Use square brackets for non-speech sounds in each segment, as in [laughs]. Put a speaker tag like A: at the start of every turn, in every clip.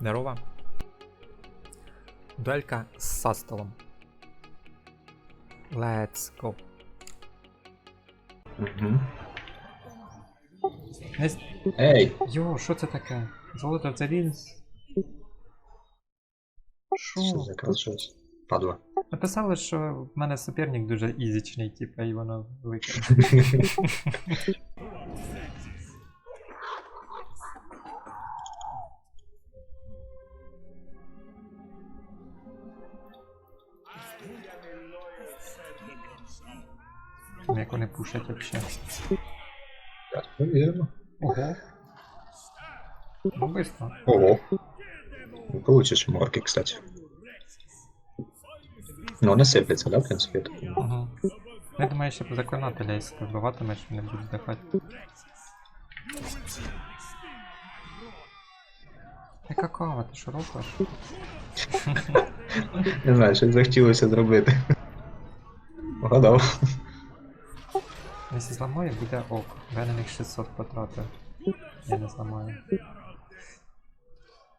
A: Здорово. Дуелька з Састолом. Let's go.
B: Угу.
A: Не... с-
B: Ей!
A: Йо, що це таке? Золото це Вінс?
B: Що
A: Що?
B: за красавець? Падла.
A: Написали, що в мене суперник дуже ізічний, типа, і воно викине. [laughs] Пушать вообще.
B: Так, повіримо.
A: Ого. Ну, быстро.
B: Ого. Получишь морки, кстати. Ну, вони сипляться, да, в принципі, я так думаю.
A: Ага. Я думаю, ще заклинателя, якщо вбиватимеш, вони будуть здихати. Яка кава, ти що робиш?
B: Не знаю, що захотілося зробити. Вгадав.
A: Якщо зламаю, буде ок. Я на них 600 потратив. Я не зламаю.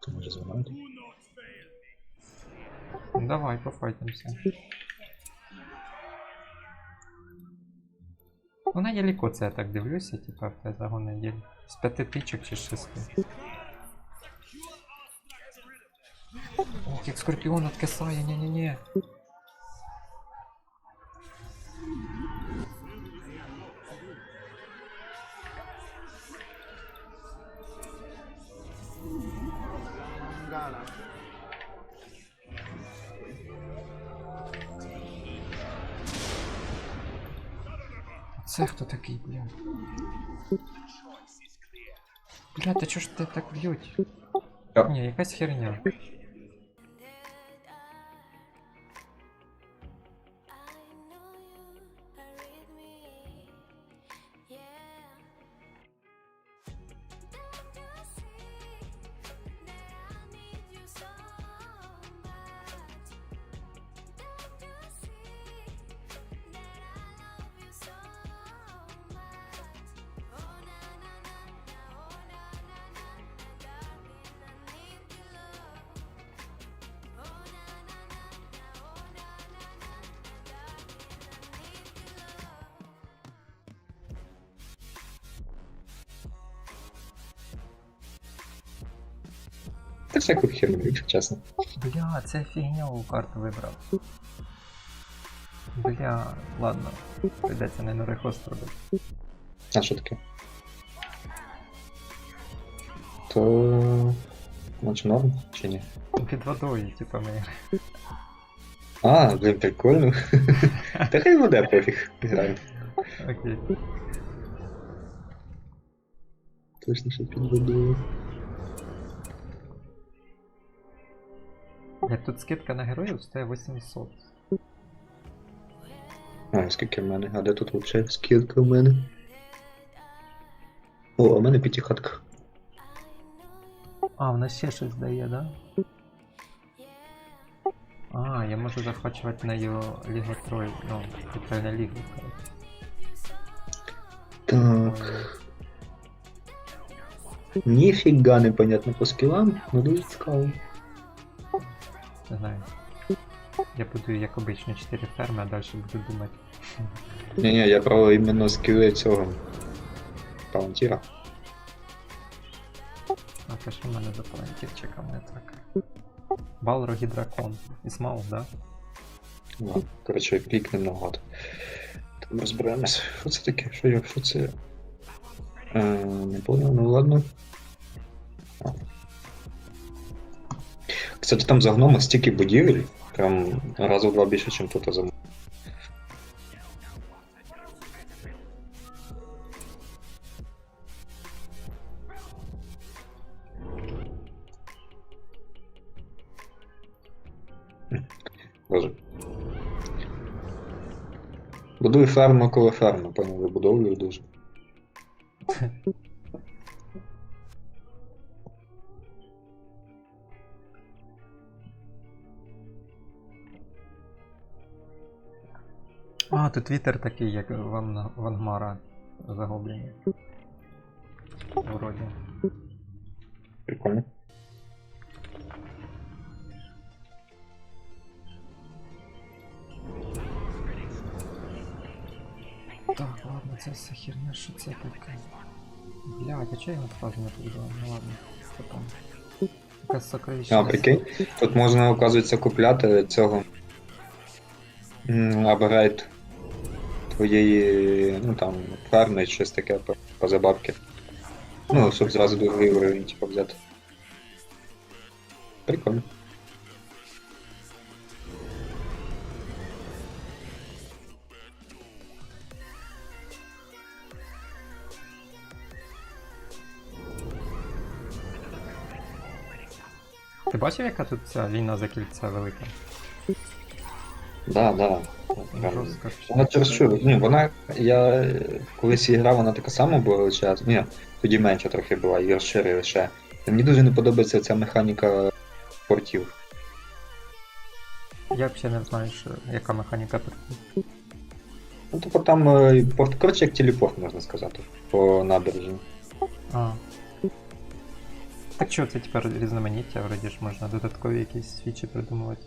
B: То може зламати?
A: Ну давай, пофайтимся. Вона єліко це я так дивлюся, типа в те загони є. З п'яти тичок чи з шести. Ох, як скорпіон откисає, ні-ні-ні. Це хто такий, бля? Бля, та чого ж ти так б'ють? Ні, якась херня.
B: Та всяку херню, якщо чесно.
A: Бля, це фігньову карту вибрав. Бля, ладно. Прийдеться не на рехост робити.
B: А що таке? То... Наче норм, чи ні?
A: Під водою, типа ми.
B: А, блин, прикольно. Та хай буде пофіг.
A: Окей.
B: Точно, що під водою.
A: Як тут скидка на героїв стоїть 800.
B: А, скільки в мене? А де тут взагалі скільки в мене? О, а в мене п'ятихатка.
A: А, вона ще щось дає, да? А, я можу захвачувати нею Лігу Трой, ну, Тройна Лігу, коротше.
B: Так. Ніфіга непонятно по скілам, ну дуже цікаво.
A: Не знаю. Я буду як обично 4 ферми, а далі буду думати.
B: Ні-ні, я про іменно скіли цього. Паунтіра.
A: А те, що в мене за планетівчиком не так. Балрог і дракон. І Смаул, да?
B: Ладно, коротше, клікнемо нагад. Там розберемось. Що це таке? Що я? Що це? Е, не понял, ну ладно. Кстати, там за гнома стільки будівель, прям разу в два більше, ніж тут за Боже. Будую ферму коло ферми, понял, вибудовую дуже. [laughs]
A: А, тут твіттер такий, як Ван... Вангмара загублені. Вроді.
B: Прикольно.
A: Так, ладно, це все херня, що це таке. Блядь, а чого його сразу не придумав? Ну ладно, це там. Якась сокровища.
B: А, прикинь, тут можна, оказується, купляти цього. Аберейт твоєї, ну там, ферми, щось таке по, забавки. Ну, щоб зразу другий уровень, типу, взяти. Прикольно.
A: Ти бачив, яка тут ця війна за кільця велика?
B: Да, да.
A: Жорстко.
B: Вона через що? Ні, вона. Я колись її грав, вона така сама була величезна. Ні, тоді менше трохи була, її розширили ще. І Мені дуже не подобається ця механіка портів.
A: Я взагалі не знаю, що, яка механіка тут.
B: Ну, типу там е, порт, коротше, як телепорт, можна сказати, по набережні.
A: А. Так що це тепер різноманіття, вроді ж можна додаткові якісь свічі придумувати.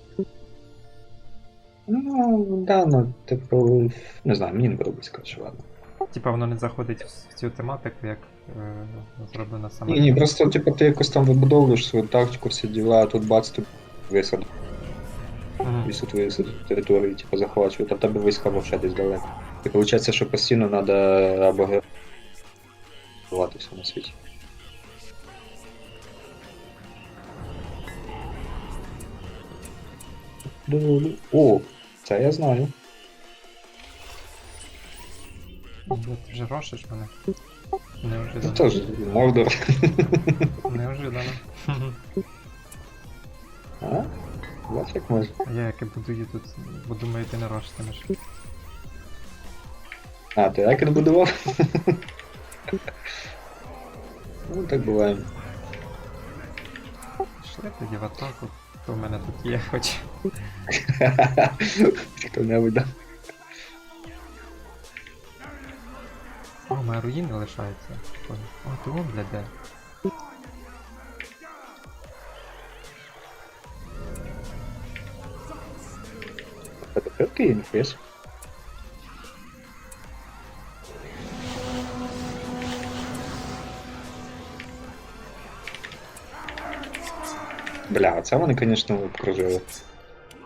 B: Ну, да, ну, типу, не знаю, мені не подобається, коротше, ладно.
A: Типа воно не заходить в цю тематику, як е, зроблено саме.
B: Ні, ні, просто типу, ти якось там вибудовуєш свою тактику, всі діла, а тут бац, тут висад,
A: Мгм.
B: всю твою висад- територію, типу, захвачують, а в тебе війська вовче десь далеко. І виходить, що постійно треба або гратися на світі. О, це я знаю.
A: Бля, Ти вже рошиш мене.
B: Це
A: Неожиданно.
B: теж Мордор.
A: Неожиданно.
B: А? Бач, як може.
A: Я яке будую тут, бо думаю, ти не рошитимеш.
B: А, ти як будував? ну, так буває.
A: Пішли тоді в атаку. Хто в мене тут є, хоч.
B: Хто-небудь, да?
A: О, моя руїна лишається. О, ти вон, бля, де.
B: Это крепкий інфес. Бля, це вони, звісно, обкружили.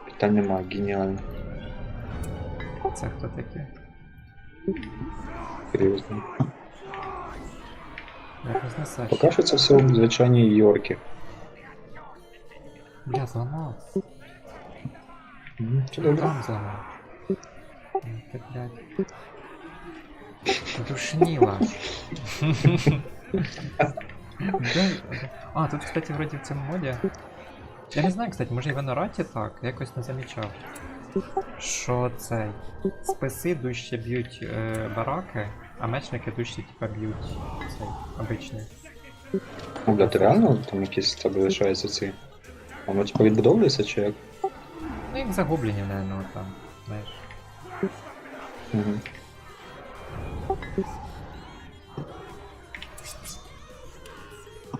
B: Питань нема, геніально.
A: Це хто такі?
B: Серйозно.
A: Як рознесеш?
B: Поки що це все в звичайній Йоркі.
A: Бля, зламав.
B: Мгм, Все добре.
A: Там зламав. М, Ти, блядь. Душніла. [laughs] Де- А, тут, кстати, вроді в цьому моді. Я не знаю, кстати, може і в Енораті так, я якось не замічав. Що цей. Списи дужче б'ють е, бараки, а мечники дужче типа б'ють цей обичний.
B: Ну, бля, ти реально там якісь в тебе лишаються ці. А Воно типу відбудовується чи як?
A: Ну як загублені, наверное, там, знаєш.
B: Угу.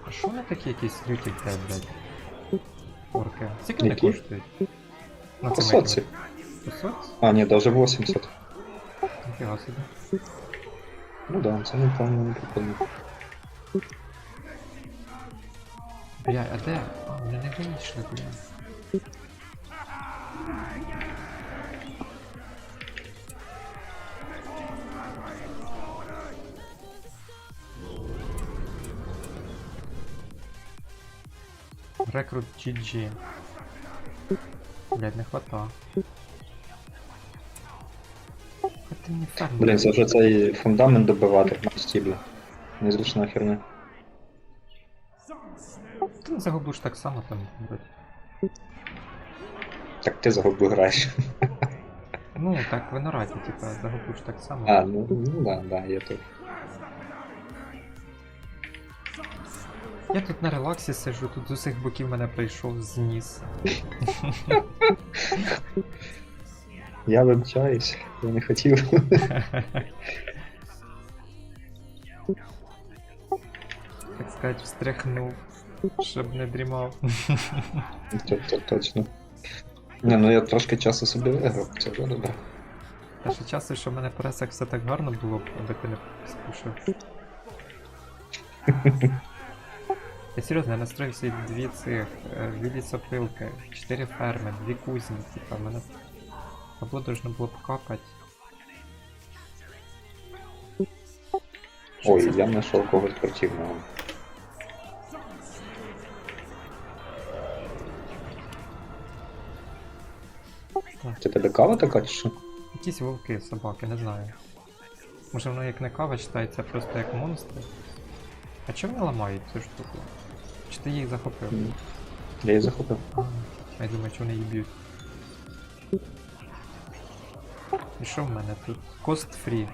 A: А що вони такі якісь люті, блядь, блядь? Орки. Скільки вони
B: Які?
A: коштують? На
B: По
A: це
B: соці.
A: 500?
B: А, ні, даже 80.
A: Ніфіга собі.
B: Ну да, це не не прикольно.
A: Бля, а де? А, у мене не вийшли, бля. Рекрут GG. Блядь, не хвата. А ти мені ферму.
B: Блін, це вже цей фундамент добивати на стіблі. Незручна херня.
A: Ти не загублиш так само там, вроді.
B: Так ти загубу граєш.
A: Ну, так, в Енораті, типа, загублиш так само.
B: А, ну, ну да, да, є тут. [laughs]
A: Я тут на релаксі сижу, тут з усіх боків мене прийшов зніс. [laughs]
B: Я вибачаюсь, я не хотів. [laughs]
A: Так сказати, встряхнув, щоб не дрімав.
B: Точно. Не, ну я трошки часу собі виграв, це вже добре.
A: Та ще часу, що в мене по ресах все так гарно було, б, аби ти не скушав. Я серйозно, я настроїв собі дві цих, е, дві лісопилки, чотири ферми, дві кузні, типа, мене бабло должно було б капати. Що
B: Ой, я знайшов когось противного. Це тебе кава така чи що?
A: Якісь вовки, собаки, не знаю. Може воно як не кава читається просто як монстри. А чому вони ламають цю штуку? Чи ти їх захопив?
B: Я її захопив.
A: Я думаю, що вони її б'ють. І що в мене тут? Cost free.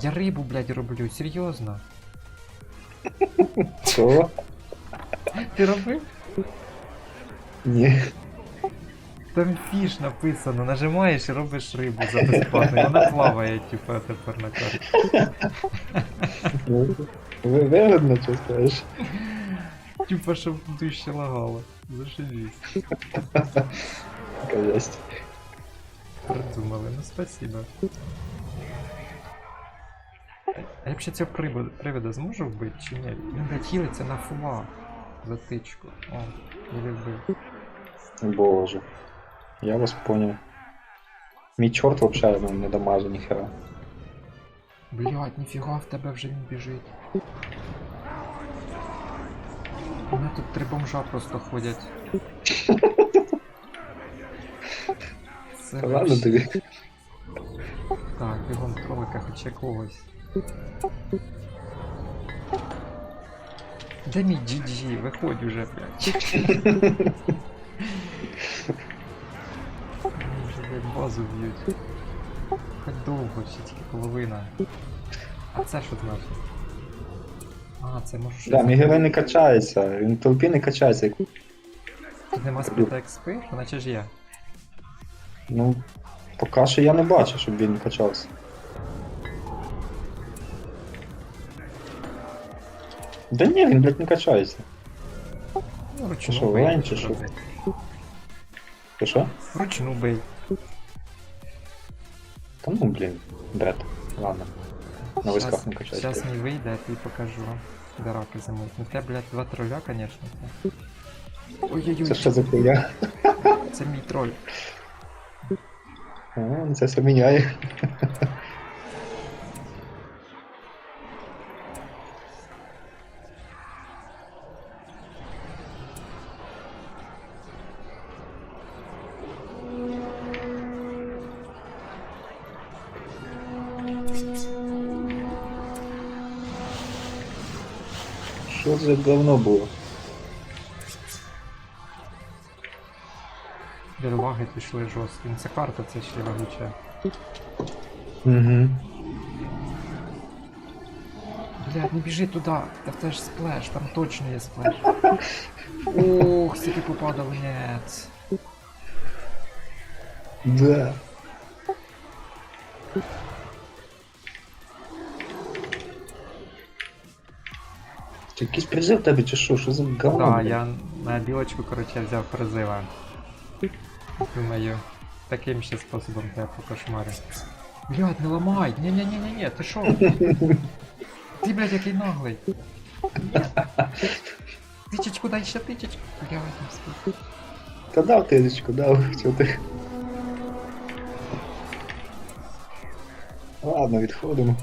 A: Я рибу, блядь, роблю, серйозно. [laughs]
B: Що?
A: Ти робив?
B: Ні.
A: Там фіш написано, нажимаєш і робиш рибу за безплатно. Вона плаває, типу, тепер на карті.
B: Ви вигодно, що скажеш?
A: Типа, щоб дужче лагало. Зашибись.
B: Така єсть.
A: Придумали, ну спасибо. А я б ще цього привода, привода зможу вбити чи ні? Він блядь, на фула. Затичку. О, я любив.
B: Боже. Я вас понял. Мій чорт вообще ну, не дамаже ніхера.
A: Блядь, ніфіга в тебе вже він біжить. У мене тут три бомжа просто ходять. Це
B: ладно
A: вообще-
B: тобі.
A: Так, бігом кролика хоч якогось. Де мій GG? Виходь уже, блядь. [laughs] Мені вже, блядь, базу б'ють. Хоч довго, ще тільки половина. А це що значить? А, це може щось.
B: Да, мій герой не качається, він в толпі не качається. як-
A: Тут нема спита експи, наче ж є.
B: Ну, поки що я не бачу, щоб він качався. Да ні, він, блядь, не качається.
A: Ну, ручну
B: що,
A: бей.
B: лень чи що? Ти що?
A: Ручну бей.
B: Та ну, блін, бред. Ладно. На висках не качать.
A: Сейчас не вийде, я тобі покажу. Де раки зимують. Ну тебя, блядь, два троля, конечно. Ой-ой-ой,
B: Це що за хуйня?
A: це мій троль.
B: О, це все міняє. Що це давно було?
A: Дерваги пішли жорсткі. Ну це карта, це ще вагуча.
B: Угу.
A: Блядь, не біжи туди, та в те ж сплеш, там точно є сплеш. Ух, скільки попадав, нет.
B: Да. якийсь призив в тебе чи що? Що за говно?
A: Да,
B: блін?
A: я на білочку, короче, взяв призива. Думаю, таким ще способом тебе покошмарю. Блядь, не ламай! Ні-ні-ні-ні, ти шо? Ти, блядь, який наглий. Ні. Тичечку дай ще тичечку. Блядь, не встиг.
B: Та дав тисячку, дав, чого ти. Ладно, відходимо.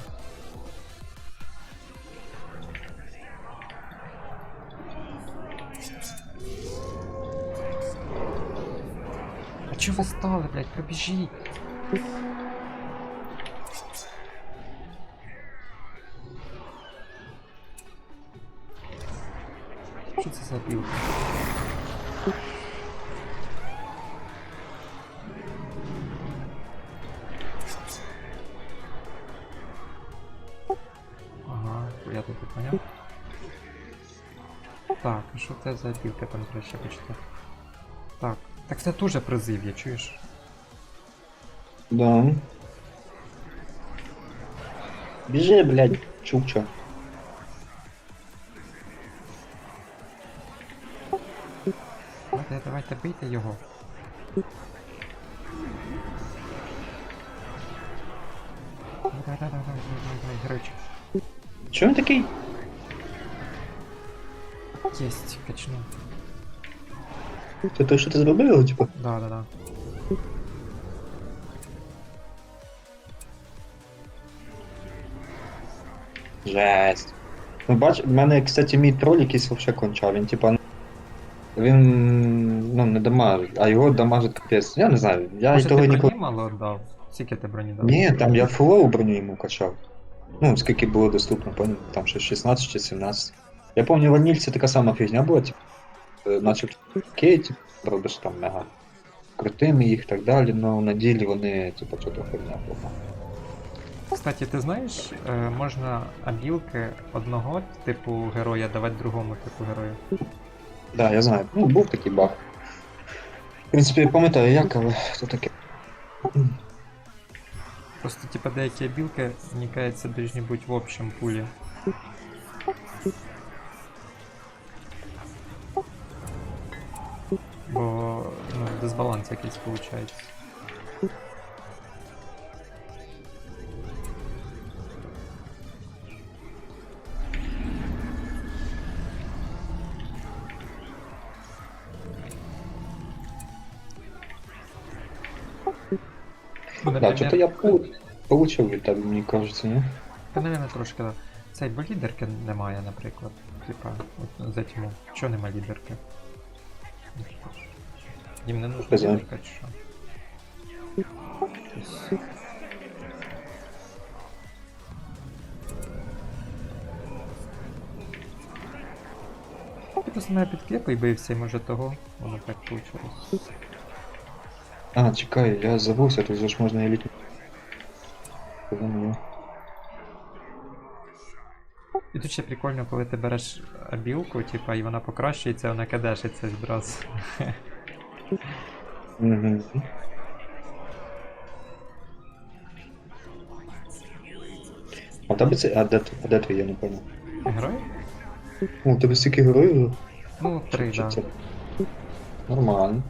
A: А чого ви стали, блядь, пробіжіть? Що це за? Ага, я так і поняв. Так, а що це за білка там краще почитати? Так, так це дуже призив я, чуєш?
B: Да. Бежи, блядь, чукча.
A: Давайте, давайте бийте його. Давай, давай, давай, давай, давай, геройчик.
B: Чё он такий?
A: Єсть, качну.
B: Це те, що ти зробив, типу?
A: Да, да, да.
B: Жесть. Ну бач, в мене, кстати, мій троль якийсь вообще кончав. Він типа. Він ну, не дамажить, а його дамажить капець. Я не знаю. Я
A: Може,
B: того
A: ти
B: ніколи.
A: броні мало дав? Скільки ти броні дав?
B: Ні, там я фулову броню йому качав. Ну, скільки було доступно, поняв? Там ще 16 чи 17. Я пам'ятаю, в ванільці така сама фігня була, типу, начебто кейті, робиш там мега крутими їх і так далі, але на ділі вони, типу, що то фігня була.
A: Кстати, ти знаєш, е, можна абілки одного типу героя давати другому типу герою.
B: Да, я знаю. Ну, був такий баг. В принципі, пам'ятаю як, але то таке.
A: Просто типа деякі абілки, мені кажется, должны бути в общем пулі. Бо ну, дисбаланс якийсь виходить. Ну,
B: Да, що-то я пол- получив тебе, мені кажеться, ні?
A: Наверное, трошки да. Цей, бо лідерки немає, наприклад. Типа, от за тьму. Чого нема лідерки? Їм не нужна
B: Хз.
A: лідерка чи що? Тобто, Я просто мене під бився, може того воно так вийшло.
B: А, чекай, я забувся, тут же ж можна і літню. Ну,
A: І тут ще прикольно, коли ти береш абілку, типа, і вона покращується, вона кадешиться відразу.
B: Угу. А тебе це. А де, а де твій, я не понял.
A: Герой?
B: О, у тебе стільки героїв?
A: Ну, три, да.
B: Нормально.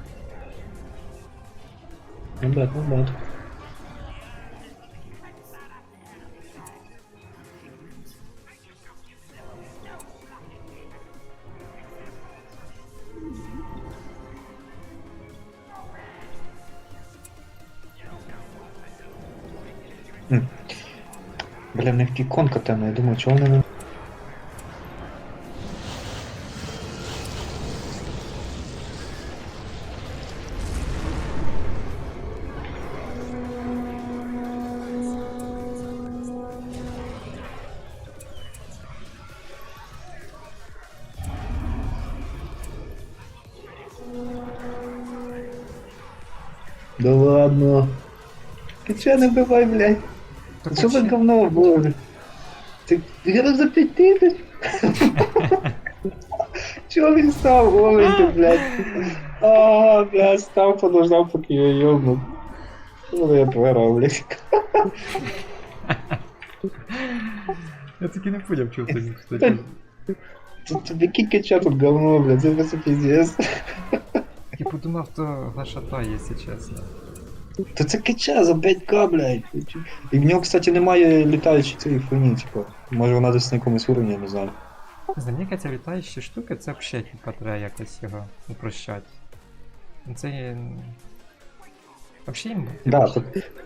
B: Ну бад, ну бад. Бля, в них такий конка темний, я думаю, чого вони не... Да ладно. Ты чё не бывай, блядь?
A: Так
B: Что за
A: вообще-
B: говно было? Ты где за пять тысяч? Чего він став? Ой, ты, блядь. А, блядь, став, подождав, поки я ёбну. Что я творав, блядь?
A: Я таки не поняв, чого ти, кстати.
B: Тут тобі кікача тут говно, блядь, це просто пиздец.
A: Я подумав, то глашата, якщо чесно.
B: То це кача за 5к, блядь. І в нього, кстати, немає літаючої цієї хуйні, типу. Може вона десь на якомусь уровні, я не знаю.
A: Мені кажеться, літаючі штуки, це взагалі типа треба якось його упрощати. Ну, Це є... Взагалі їм
B: Да, тут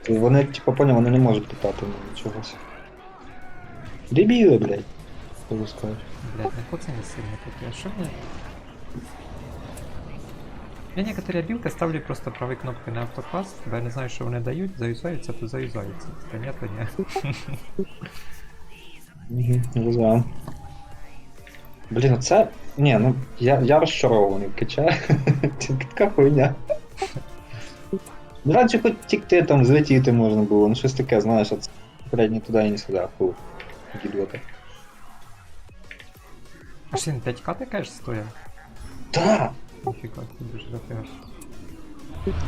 B: вони, типу, поняв, вони не можуть літати ну, чогось. Дебіли, блядь. Що сказати.
A: Блядь, не це не сильно таке. А що мені? Я некоторі обілки ставлю просто правою кнопкою на автоклас, бо я не знаю, що вони дають, заюзаються, то заюзаються. Та ні, то ні.
B: Не знаю. Блін, це. Ні, ну я, я розчарований кача. [laughs] Це така хуйня. Раніше хоч тікти там злетіти можна було, ну щось таке, знаєш, а це блядь, ні туди і не сюди, фу. Ідіоти.
A: А що 5к ти кажеш стоїв?
B: Да!
A: Ти дуже зафігаш.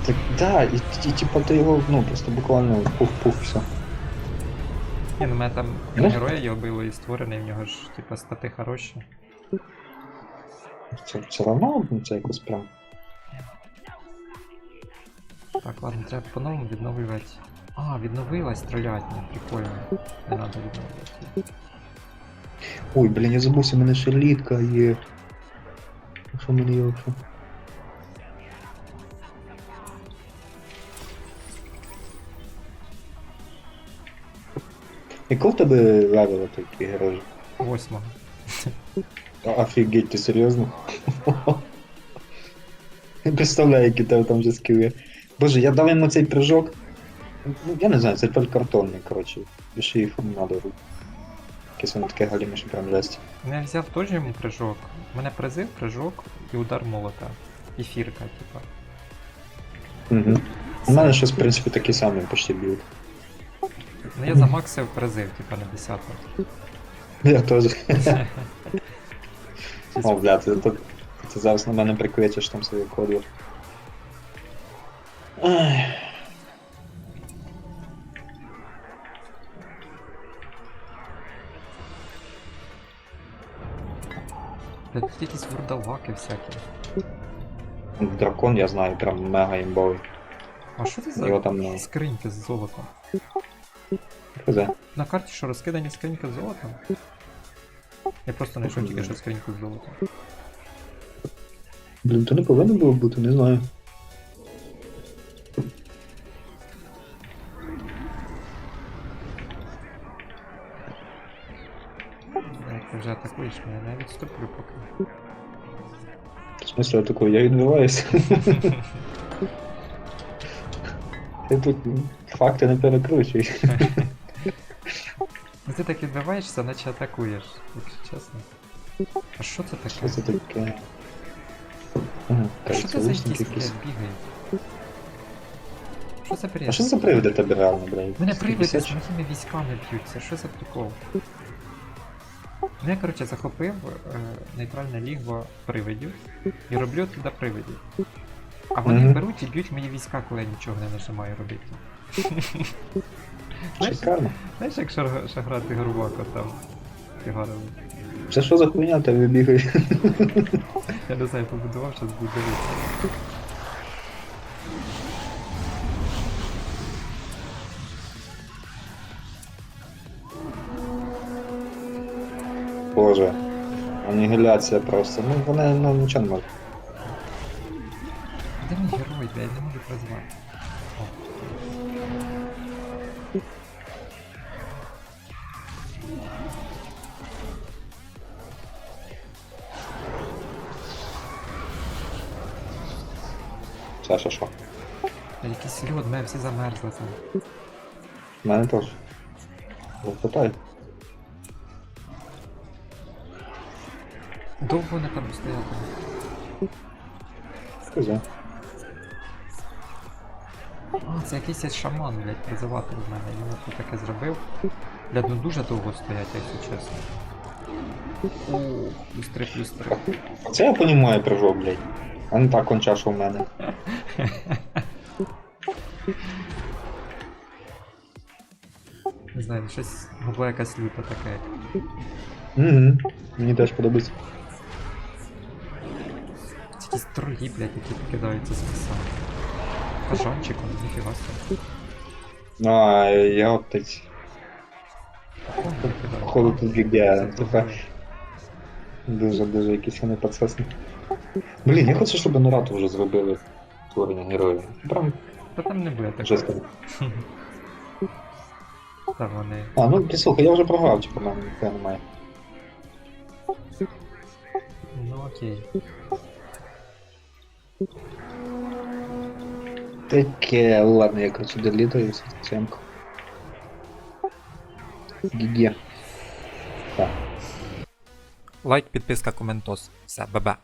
B: Так, да, і, і типа ти його, ну, просто буквально пух-пух, все.
A: Ні, ну мене там
B: Ну?
A: героя його було і створений, в нього ж типа стати хороші.
B: Це все равно, ну, це якось прям.
A: Так, ладно, треба по-новому відновлювати А, відновилась стрілятня, прикольно. Не надо відновлювати.
B: Ой, блін, я забувся, у мене ще літка є. А Що мені його? що? Якого в тебе левела такий герой?
A: Восьмого.
B: Офігеть, ти серйозно? Не представляю, які тебе там вже скіли. Боже, я дав йому цей прыжок. Я не знаю, це тільки картонний, коротше. Більше їх не треба робити. Якесь воно таке галіме, прям жесть.
A: Ну, Я взяв теж йому прыжок. У мене призив, прыжок і удар молота. І фірка, типа.
B: Угу. У мене щось, в принципі, такі самі почти б'ють.
A: Ну я замаксив призив, типа на 10
B: Я теж. [laughs] О, бля, ти, ти, ти зараз на мене прикричиш там свою кодір. Ай.
A: Бля, тут якісь вурдалаки всякі.
B: Дракон, я знаю, прям мега імбовий.
A: А що це за
B: Його там
A: скриньки з золотом?
B: хз.
A: На карті що розкидані скриньки з золотом? Я просто знайшов тільки що скриньку з золотом.
B: Блін, то не повинно було бути, не знаю.
A: Атакуєш мене, я навіть ступлю поки.
B: В смысле, я такой, я відбиваюся. [laughs] Ти тут факти не перекручуй.
A: Ну ти так відбиваєшся, наче атакуєш, якщо чесно. А що це таке?
B: Що це таке? Ага,
A: А що це за
B: кажеться,
A: якісь,
B: якісь.
A: блядь. Що за бред?
B: А що за привиди тебе реально, блядь?
A: Мене привиди з
B: 150?
A: моїми військами б'ються, що за прикол? Ну я, коротше, захопив е, нейтральне лігво привидів і роблю туди привидів. А вони
B: Мгм.
A: беруть і б'ють мої війська, коли я нічого не нажимаю робити. [laughs] Знаєш, знаєш, як шар- ще грати грубако там фігарово.
B: Це що за хуйня тебе бігає?
A: Я не знаю, побудував, щас буду дивитися.
B: Боже. Анігіляція просто. Ну вони ну, нічого не можуть.
A: Де мій герой, блядь, не можу призвати.
B: Це що що?
A: Та Якийсь льод, мене всі замерзли там.
B: Мене теж. Питай.
A: Довго вони там стояти.
B: Скажи.
A: А, це якийсь шаман, блядь, призиватель в мене. Він тут таке зробив. Блядь, ну дуже довго стоять, якщо чесно. О, плюс 3, плюс 3.
B: Це я понімаю прыжок, блядь. А не так конча, що в мене.
A: Не знаю, щось була якась люта така.
B: Угу. Мені теж подобається.
A: Якісь тролі, блядь, які покидаються з ліса. Кажанчиком, ніфіга собі.
B: А, я
A: кидають?
B: Походу тут бігає. Дуже дуже якісь вони підсосні. Блін, я хочу, щоб Нарату вже зробили творення героїв. Прям
A: Та там не буде такого.
B: жорстко. [laughs]
A: Та вони.
B: А, ну слухай, я вже програв, типу, мене ніхто немає.
A: Ну окей.
B: Таке, ладно, я короче долітаю цемку. Гіге. Так.
A: Лайк, підписка, коментос. Все, бабе.